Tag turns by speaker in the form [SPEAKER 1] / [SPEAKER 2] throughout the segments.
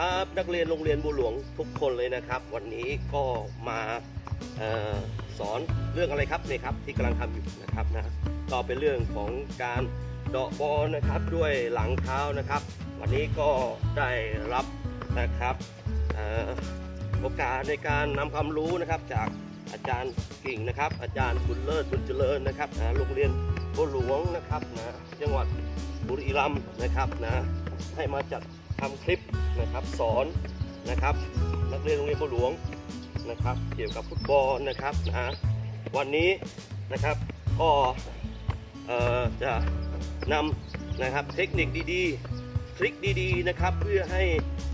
[SPEAKER 1] ครับนักเรียนโรงเรียนบัวหลวงทุกคนเลยนะครับ วันนี้ก็มาออสอนเรื่องอะไรครับเนี่ยครับที่กำลังทำอยู่นะครับนะก็เป็นเรื่องของการเดาะบอลนะครับด้วยหลังเท้านะครับ วันนี้ก็ได้รับนะครับออโอกาสในการนำความรู้นะครับจากอาจารย์กิ่งนะครับ อาจารย์บุญเลิศบุญเจริญนะครับนะโรงเรียนบัวหลวงนะครับนะจังหวัดบุรีรัมย์นะครับนะให้มาจัด ทำคลิปนะครับสอนนะครับ นักเรียนโรงเรียนบัวหลวงนะครับ เกี่ยวกับฟุตบอลนะครับนะวันนี้นะครับก็จะนำนะครับเทคนิคดีๆ ทริคดีๆนะครับเพื่อให้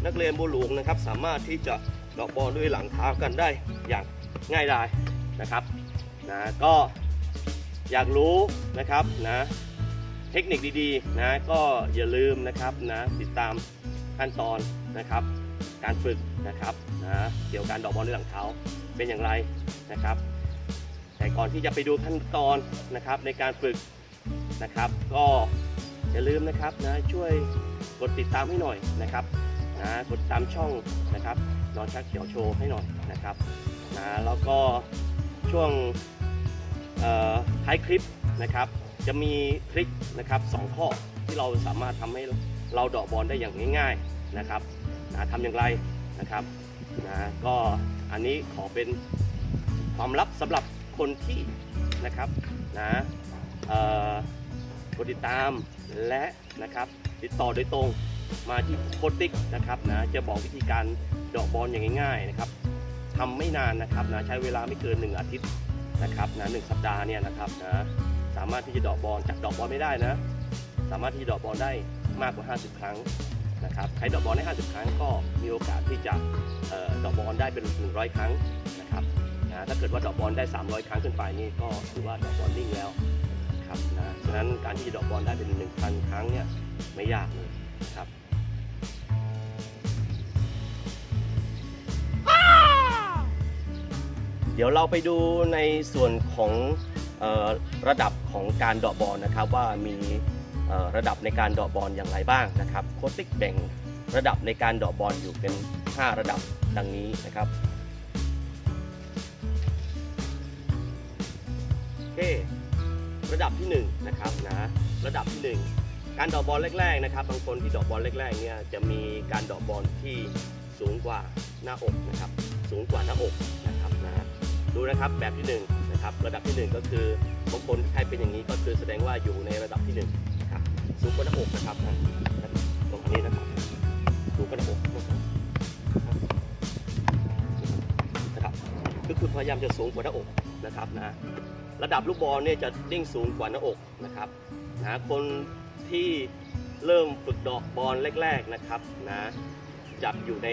[SPEAKER 1] นักเรียนบัวหลวงนะครับ สามารถที่จะเดอกบอลด้วยหลังเท้ากันได้อย่างง่ายดายนะครับนะก็อยากรู้นะครับนะเทคนิคดีๆนะก็อย่าลืมนะครับนะติดตาม ขั้นตอนนะครับ การฝึกนะครับนะเกี่ยวกับการดอกบอลด้วยหลังเท้าเป็นอย่างไรนะครับ แต่ก่อนที่จะไปดูขั้นตอนนะครับในการฝึกนะครับ ก็อย่าลืมนะครับนะช่วยกดติดตามให้หน่อยนะครับนะกดตามช่องนะครับนอนชักเขียวโชว์ให้หน่อยนะครับนะแล้วก็ช่วงเอ่อท้ายคลิปนะครับ จะมีทริคนะครับสองข้อที่เราสามารถทำให้ เราเดอกบอลได้อย่างง่ายๆนะครับนะทำอย่างไรนะครับนะก็อันนี้ขอเป็นความลับสำหรับคนที่นะครับนะกดติดตามและนะครับติดต่อโดยตรงมาที่โคติ๊กนะครับนะจะบอกวิธีการเดอกบอลอย่างง่ายๆนะครับทำไม่นานนะครับนะใช้เวลาไม่เกิน 1 อาทิตย์นะครับนะหนึ่งสัปดาห์เนี่ยนะครับนะสามารถที่จะเดอกบอลจากเดอกบอลไม่ได้นะ สามารถที่จะเดอกบอลได้ มากกว่า 50 ครั้งนะครับใครดอกบอลได้ 50 ครั้งก็มีโอกาสที่จะออดอกบอลได้เป็น 100 ครั้งนะครับนะถ้าเกิดว่าดอกบอลได้ 300 ครั้งขึ้นไปนี่ก็ถือว่าดอกบอลนิ่งแล้วครับนะฉะนั้นการที่จะดอกบอลได้เป็น 1,000 ครั้งเนี่ยไม่ยากเลยครับเดี๋ยวเราไปดูในส่วนของออระดับของการดาะบอลนะครับว่ามี ระดับในการเดาะบอลอย่างไรบ้างนะครับโคติกแบ่งระดับในการเดาะบอลอยู่เป็น 5 ระดับดังนี้นะครับโอเคระดับที่1นะครับนะระดับที่ 1 การเดาะบอลแรกๆนะครับ บางคนที่เดาะบอลแรกๆเนี่ยจะมีการเดาะบอลที่สูงกว่าหน้าอกนะครับ สูงกว่าหน้าอกนะครับนะดูนะครับแบบที่1นะครับระดับที่ 1 ก็คือบางคนใครเป็นอย่างนี้ก็คือแสดงว่าอยู่ในระดับที่1นะครับ สูงกว่าหน้าอกนะครับนะตรงนี้นะครับสูงกว่าหน้าอกนะครับนะครับก็คือพยายามจะสูงกว่าหน้าอกนะครับนะระดับลูกบอลเนี่ยจะดิ่งสูงกว่าหน้าอกนะครับนะคนที่เริ่มฝึกดอกบอลแรก ๆนะครับนะจะอยู่ใน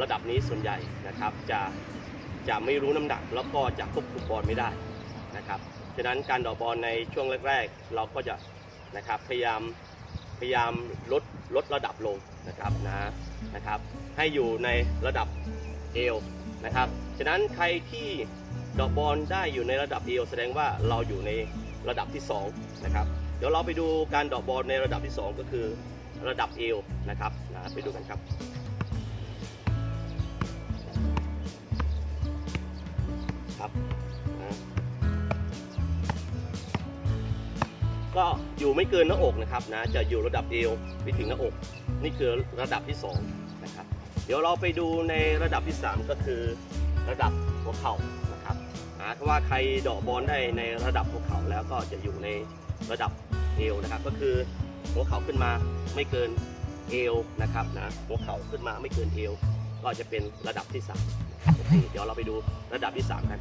[SPEAKER 1] ระดับนี้ส่วนใหญ่นะครับ จะจะไม่รู้น้ำหนักแล้วก็จะควบคุมบอลไม่ได้นะครับฉะนั้นการดอกบอลในช่วงแรก ๆ เราก็จะ นะครับ พยายามพยายามลดลดระดับลงนะครับนะนะครับ ให้อยู่ในระดับเอวนะครับฉะนั้นใครที่ดอกบอลได้อยู่ในระดับเอวแสดงว่าเราอยู่ในระดับที่2นะครับเดี๋ยวเราไปดูการดอกบอลในระดับที่ 2 ก็คือระดับเอวนะครับนะไปดูกันครับครับ ก็อยู่ไม่เกินหน้าอกนะครับนะจะอยู่ระดับเอวไปถึงหน้าอก นี่คือระดับที่2นะครับเดี๋ยวเราไปดูในระดับที่ 3 ก็คือระดับหัวเข่านะครับนะถ้าว่าใครเดอกบอลได้ในระดับหัวเข่าแล้วก็จะอยู่ในระดับเอวนะครับ ก็คือหัวเข่าขึ้นมาไม่เกินเอวนะครับนะหัวเข่าขึ้นมาไม่เกินเอวก็จะเป็นระดับที่3โอเคเดี๋ยวเราไปดูระดับที่ 3 กัน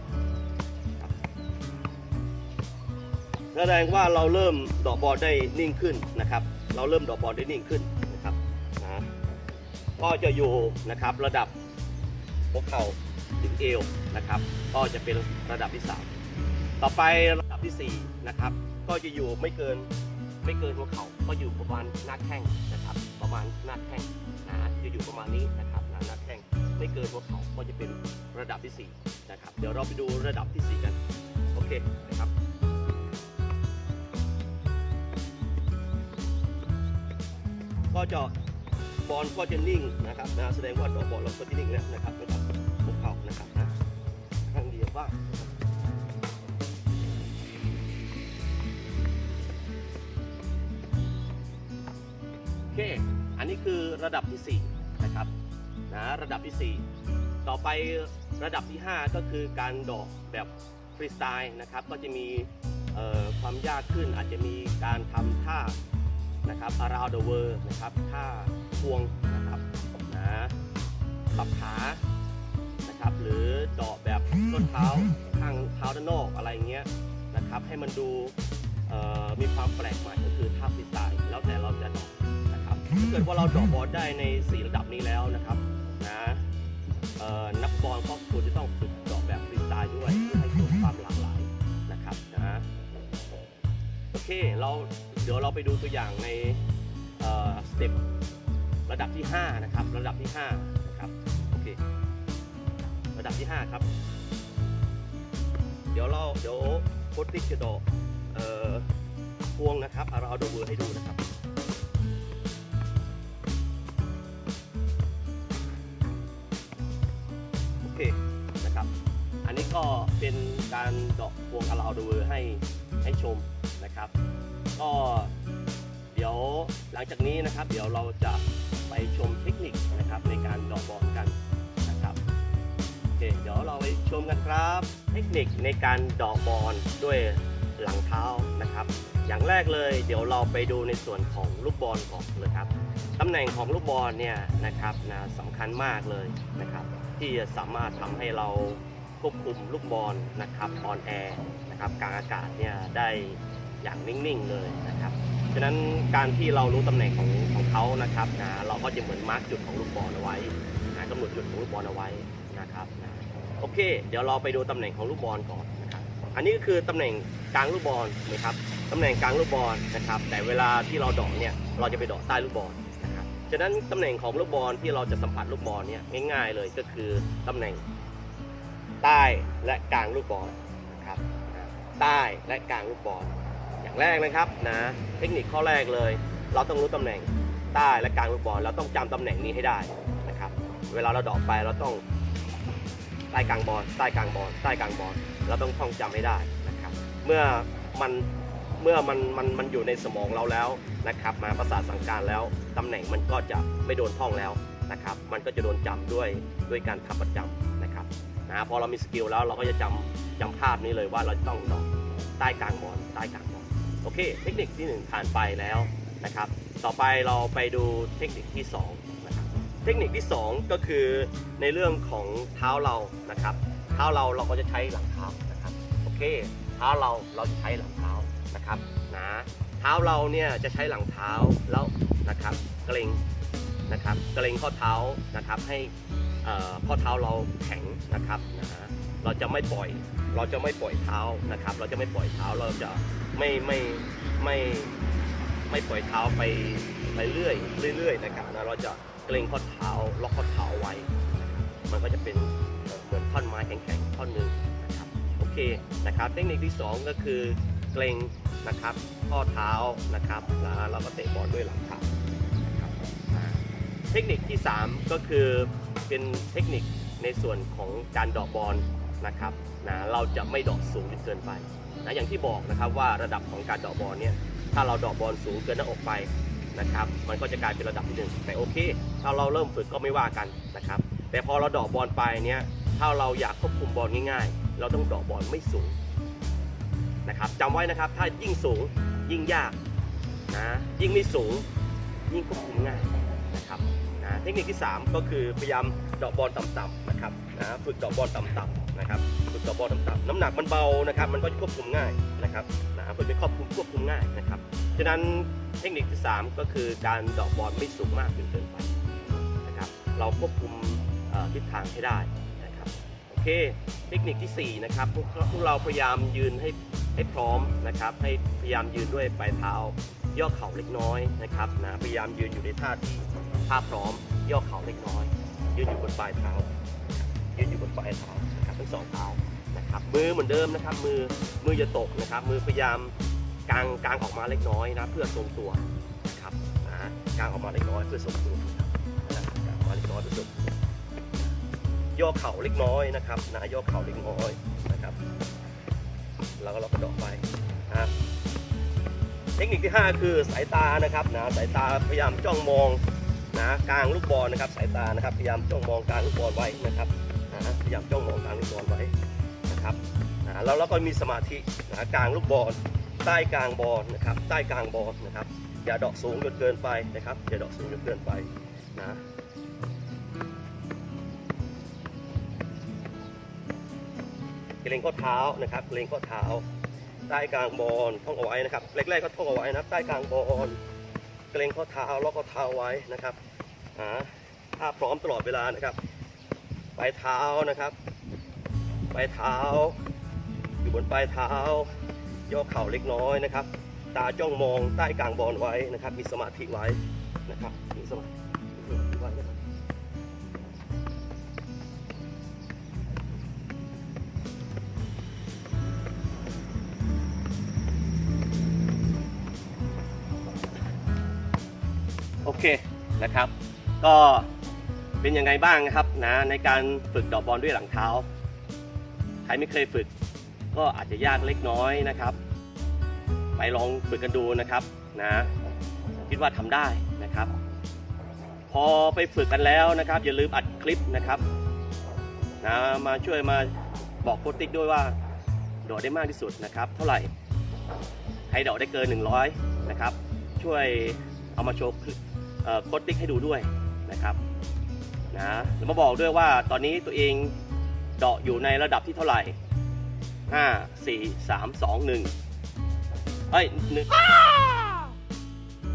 [SPEAKER 1] แสดงว่าเราเริ่มดอกบอลได้นิ่งขึ้นนะครับ เราเริ่มดอกบอลได้นิ่งขึ้นนะครับนะก็จะอยู่นะครับระดับหัวเข่าถึงเอวนะครับ ก็จะเป็นระดับที่ 3 ต่อไประดับที่ 4 นะครับ ก็จะอยู่ไม่เกินไม่เกินหัวเข่าก็อยู่ประมาณหน้าแข้งนะครับ ประมาณหน้าแข้งนะจะอยู่ประมาณนี้นะครับหน้าแข้งไม่เกินหัวเขาก็จะเป็นระดับที่ 4 นะครับ เดี๋ยวเราไปดูระดับที่ 4 กัน โอเคนะครับ ก็จะบอลก็จะนิ่งนะครับนะแสดงว่าดอกบอลเราก็จะนิ่งแล้วนะครับไม่ต้องพวกเขานะครับนะข้างเดียวบ้างโอเค อันนี้คือระดับที่ 4 นะครับนะระดับที่ 4 ต่อไประดับที่ 5 ก็คือการดอกแบบฟรีสไตล์นะครับก็จะมีความยากขึ้นอาจจะมีการทำท่า around the world นะครับท่าควงนะครับนะปรับขานะครับ หรือเดาะแบบต้นเท้าข้างเท้าด้านนอกอะไรเงี้ยนะครับ ให้มันดูมีความแปลกใหม่ก็คือท่าฟรีสไตล์แล้วแต่เราจะดอกนะครับถ้าเกิดว่าเราดอกบอลได้ใน4ระดับนี้แล้วนะครับนะนักบอลก็ควรจะต้องฝึกดอกแบบฟรีสไตล์ด้วยเพื่อให้เกิดความหลากหลาย เค เราเดี๋ยวเราไปดูตัวอย่างในสเต็ประดับที่ 5 นะครับ ระดับที่ 5 นะครับ โอเค ระดับที่ 5 ครับ เดี๋ยวเราเดี๋ยวโค้ดติ๊กจะดเอ่อพวงนะครับเราเอาดเวอร์ให้ดูนะครับโอเคนะครับ อันนี้ก็เป็นการดอกพวงอาราดเวอร์ให้ให้ชม นะครับ ก็เดี๋ยวหลังจากนี้นะครับ เดี๋ยวเราจะไปชมเทคนิคนะครับในการดอกบอลกันนะครับโอเคเดี๋ยวเราไปชมกันครับ เทคนิคในการดอกบอลด้วยหลังเท้านะครับ อย่างแรกเลยเดี๋ยวเราไปดูในส่วนของลูกบอลก่อนเลยครับตำแหน่งของลูกบอลเนี่ยนะครับนะสำคัญมากเลยนะครับ ที่จะสามารถทำให้เราควบคุมลูกบอลนะครับออนแอร์นะครับกลางอากาศเนี่ยได้ อย่างนิ่งๆเลยนะครับฉะนั้นการที่เรารู้ตำแหน่งของของเขานะครับนะเราก็จะเหมือนมาร์กจุดของลูกบอลเอาไว้นะกำหนดจุดของลูกบอลเอาไว้นะครับนะโอเค เดี๋ยวเราไปดูตำแหน่งของลูกบอลก่อนนะครับ อันนี้ก็คือตำแหน่งกลางลูกบอลนะครับตำแหน่งกลางลูกบอลนะครับ แต่เวลาที่เราดอกเนี่ยเราจะไปดอกใต้ลูกบอลนะครับฉะนั้นตำแหน่งของลูกบอลที่เราจะสัมผัสลูกบอลเนี่ยง่ายๆเลยก็คือตำแหน่งใต้และกลางลูกบอลนะครับใต้และกลางลูกบอล แรกนะครับนะเทคนิคข้อแรกเลย เราต้องรู้ตำแหน่งใต้และกลางลูกบอลเราต้องจำตำแหน่งนี้ให้ได้นะครับ เวลาเราดอกไปเราต้องใต้กลางบอลใต้กลางบอลใต้กลางบอลเราต้องท่องจำให้ได้นะครับ เมื่อมันเมื่อมันมันมันอยู่ในสมองเราแล้วนะครับ มาประสาทสังการแล้วตำแหน่งมันก็จะไม่โดนท่องแล้วนะครับ มันก็จะโดนจำด้วยด้วยการทำประจำนะครับนะพอเรามีสกิลแล้วเราก็จะจำจำภาพนี้เลยว่าเราต้องดอกใต้กลางบอลใต้กลางบอล โอเค เทคนิคที่ 1 ผ่านไปแล้วนะครับ ต่อไปเราไปดูเทคนิคที่2นะครับเทคนิคที่ 2 ก็คือในเรื่องของเท้าเรานะครับ เท้าเราเราก็จะใช้หลังเท้านะครับโอเค เท้าเราเราจะใช้หลังเท้านะครับนะเท้าเราเนี่ยจะใช้หลังเท้าแล้วนะครับเกรงนะครับเกรงข้อเท้านะครับให้ข้อเท้าเราแข็งนะครับนะเราจะไม่ปล่อย เราจะไม่ปล่อยเท้านะครับ เราจะไม่ปล่อยเท้าเราจะ ไม่ไม่ไม่ไม่ปล่อยเท้าไปไปเรื่อยเรื่อยๆนะครับนะเราจะเกรงข้อเท้าล็อกข้อเท้าไว้นะครับมันก็จะเป็นเหมือนท่อนไม้แข็งๆท่อนหนึ่งนะครับโอเคนะครับ เทคนิคที่สองก็คือเกรงนะครับข้อเท้านะครับแล้วเราก็เตะบอลด้วยหลังเท้าเทคนิคที่สามก็คือเป็นเทคนิคในส่วนของการดอกบอล นะครับนะเราจะไม่ดอกสูงจนเกินไปนะอย่างที่บอกนะครับว่าระดับของการดอกบอลเนี่ยถ้าเราดอกบอลสูงเกินหน้าอกไปนะครับมันก็จะกลายเป็นระดับที่หนึ่งแต่โอเค ถ้าเราเริ่มฝึกก็ไม่ว่ากันนะครับ แต่พอเราดอกบอลไปเนี่ยถ้าเราอยากควบคุมบอลง่ายๆ เราต้องดอกบอลไม่สูงนะครับจำไว้นะครับถ้ายิ่งสูงยิ่งยากนะยิ่งไม่สูงยิ่งควบคุมง่ายนะครับนะเทคนิคที่ 3 ก็คือพยายามดอกบอลต่ำๆนะครับนะฝึกดอกบอลต่ำๆ นะครับฝึกเดอบอลต่ำๆน้ำหนักมันเบานะครับ มันก็ควบคุมง่ายนะครับนะฝึกเป็นควบคุมควบคุมง่ายนะครับฉะนั้นเทคนิคที่ 3 ก็คือการดอกบอลไม่สูงมากจนเกินไปนะครับ เราควบคุมทิศทางให้ได้นะครับโอเคเทคนิคที่ 4 นะครับพวกพวกเราพยายามยืนให้ให้พร้อมนะครับ ให้พยายามยืนด้วยปลายเท้าย่อเข่าเล็กน้อยนะครับนะพยายามยืนอยู่ในท่าที่ท่าพร้อมย่อเข่าเล็กน้อย ยืนอยู่บนปลายเท้ายืนอยู่บนปลายเท้า ทั้งสองเท้านะครับมือเหมือนเดิมนะครับ มือมือจะตกนะครับ มือพยายามกางกางออกมาเล็กน้อยนะ เพื่อทรงตัวนะครับนะกางออกมาเล็กน้อยเพื่อทรงตัวนะครับผู้ชมย่อเข่าเล็กน้อยนะครับนะย่อเข่าเล็กน้อยนะครับ แล้วก็เราก็เดอกไปนะเทคนิคที่ 5 คือสายตานะครับนะสายตาพยายามจ้องมองนะกลางลูกบอลนะครับ สายตานะครับพยายามจ้องมองกลางลูกบอลไว้นะครับ นะพยายามจ้องมองกลางลูกบอลไว้นะครับนะแล้วเราก็มีสมาธินะกลางลูกบอลใต้กลางบอลนะครับใต้กลางบอลนะครับอย่าดอกสูงจนเกินไปนะครับอย่าดอกสูงจนเกินไปนะเกรงข้อเท้านะครับเกรงข้อเท้า ใต้กลางบอลท่องเอาไว้นะครับแรกๆก็ท่องเอาไว้นะใต้กลางบอลเกรงข้อเท้าล็อกข้อเท้าไว้นะครับอ่าถ้าพร้อมตลอดเวลานะครับ ปลายเท้านะครับ ปลายเท้า อยู่บนปลายเท้าย่อเข่าเล็กน้อยนะครับ ตาจ้องมองใต้กลางบอลไว้นะครับ มีสมาธิไว้นะครับ มีสมาธิไว้นะครับโอเคนะครับ ก็ เป็นยังไงบ้างนะครับนะในการฝึกดอกบอลด้วยหลังเท้า ใครไม่เคยฝึก ก็อาจจะยากเล็กน้อยนะครับ ไปลองฝึกกันดูนะครับนะคิดว่าทำได้นะครับ พอไปฝึกกันแล้วนะครับ อย่าลืมอัดคลิปนะครับนะมาช่วยมาบอกโค้ชติ๊กด้วยว่าโดดได้มากที่สุดนะครับ เท่าไหร่ใครโดดได้เกิน 100 นะครับ ช่วยเอามาโชว์โค้ชติ๊กให้ดูด้วยนะครับ นะแล้วมาบอกด้วยว่าตอนนี้ตัวเองเดาะอยู่ในระดับที่เท่าไหร่ห้าสี่สามสองหนึ่งเอ้ยหนึ่ง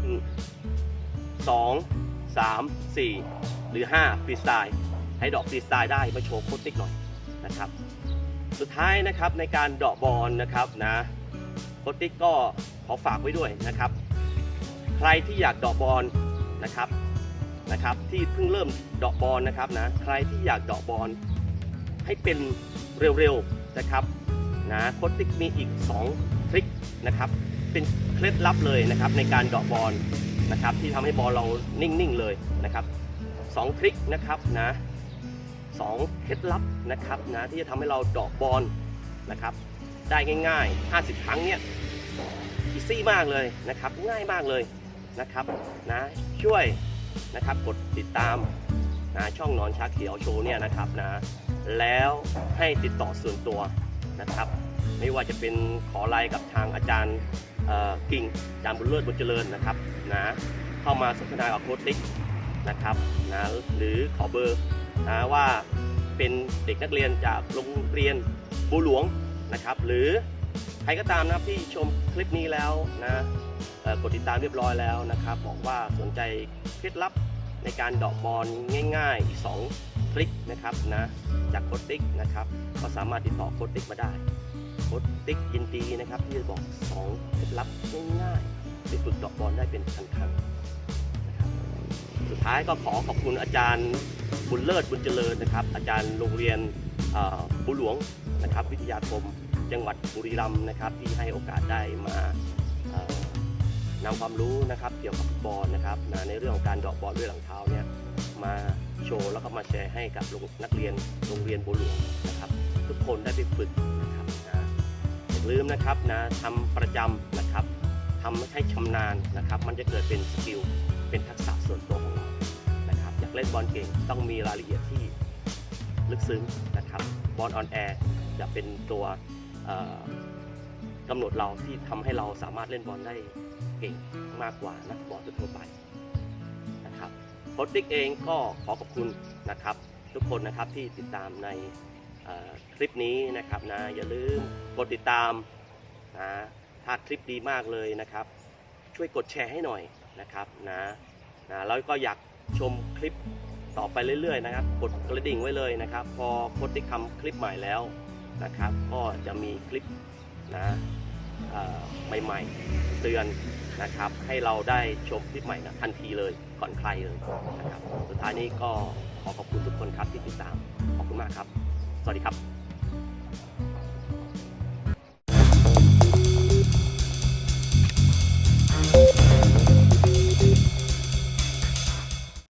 [SPEAKER 1] หนึ่งสองสามสี่หรือห้าฟรีสไตล์ให้ดอกฟรีสไตล์ได้มาโชว์โคตติ๊กหน่อยนะครับ สุดท้ายนะครับในการเดอกบอลนะครับนะโคตติ๊กก็ขอฝากไว้ด้วยนะครับ ใครที่อยากเดอกบอลนะครับ นะครับที่เพิ่งเริ่มเดอกบอลนะครับนะใครที่อยากเดอกบอลให้เป็นเร็วๆนะครับนะโคติกมีอีก 2 ทริคนะครับเป็นเคล็ดลับเลยนะครับในการเดอกบอลนะครับที่ทำให้บอลเรานิ่งๆเลยนะครับสองทริคนะครับนะสองเคล็ดลับนะครับนะที่จะทำให้เราเดอกบอลนะครับได้ง่าย ๆ 50 ครั้งเนี่ยอีซี่มากเลยนะครับง่ายมากเลยนะครับนะช่วย นะครับ กดติดตามนะช่องนอนชาเขียวโชว์เนี่ยนะครับนะแล้วให้ติดต่อส่วนตัวนะครับ ไม่ว่าจะเป็นขอไลน์กับทางอาจารย์กิ่งอาจารย์บุญเลิศบุญเจริญนะครับนะเข้ามาสนทนากับโค้ชติ๊กนะครับนะหรือขอเบอร์นะว่าเป็นเด็กนักเรียนจากโรงเรียนบูหลวงนะครับ หรือใครก็ตามนะครับที่ชมคลิปนี้แล้วนะ กดติดตามเรียบร้อยแล้วนะครับบอกว่าสนใจเคล็ดลับในการดอกบอลง่ายๆอีก2ทริคนะครับนะจากโค้ชติ๊กนะครับก็สามารถติดต่อโค้ชติ๊กมาได้โค้ชติ๊กยินดีนะครับที่จะบอกสองเคล็ดลับง่ายๆไปฝึกดอกบอลได้เป็นพันครั้งนะครับสุดท้ายก็ขอขอบคุณอาจารย์บุญเลิศบุญเจริญนะครับ อาจารย์โรงเรียนบุหลวงนะครับวิทยาคมจังหวัดบุรีรัมย์นะครับที่ให้โอกาสได้มา นำความรู้นะครับเกี่ยวกับฟุตบอลนะครับนะในเรื่องของการเดอกบอลด้วยหลังเท้าเนี่ยมาโชว์แล้วก็มาแชร์ให้กับนักเรียนโรงเรียนบุหลวงนะครับ ทุกคนได้ไปฝึกนะครับนะอย่าลืมนะครับนะทำประจำนะครับทำให้ชำนาญนะครับ มันจะเกิดเป็นสกิลเป็นทักษะส่วนตัวของเรานะครับอยากเล่นบอลเก่งต้องมีรายละเอียดที่ลึกซึ้งนะครับบอลออนแอร์จะเป็นตัวกำหนดเราที่ทำให้เราสามารถเล่นบอลได้ เก่งมากกว่านักบอลทั่วไปนะครับโค้ชติ๊กเองก็ขอขอบคุณนะครับ ทุกคนนะครับที่ติดตามในคลิปนี้นะครับนะอย่าลืมกดติดตามนะถ้าคลิปดีมากเลยนะครับ ช่วยกดแชร์ให้หน่อยนะครับนะนะแล้วก็อยากชมคลิปต่อไปเรื่อยๆนะครับ กดกระดิ่งไว้เลยนะครับ พอโค้ดได้ทำคลิปใหม่แล้วนะครับ ก็จะมีคลิปนะ ใหม่ๆ เตือนนะครับ ให้เราได้ชมคลิปใหม่นะทันทีเลยก่อนใครเลยนะครับ สุดท้ายนี้ก็ขอขอบคุณทุกคนครับที่ติดตาม ขอบคุณมากครับ สวัสดีครับ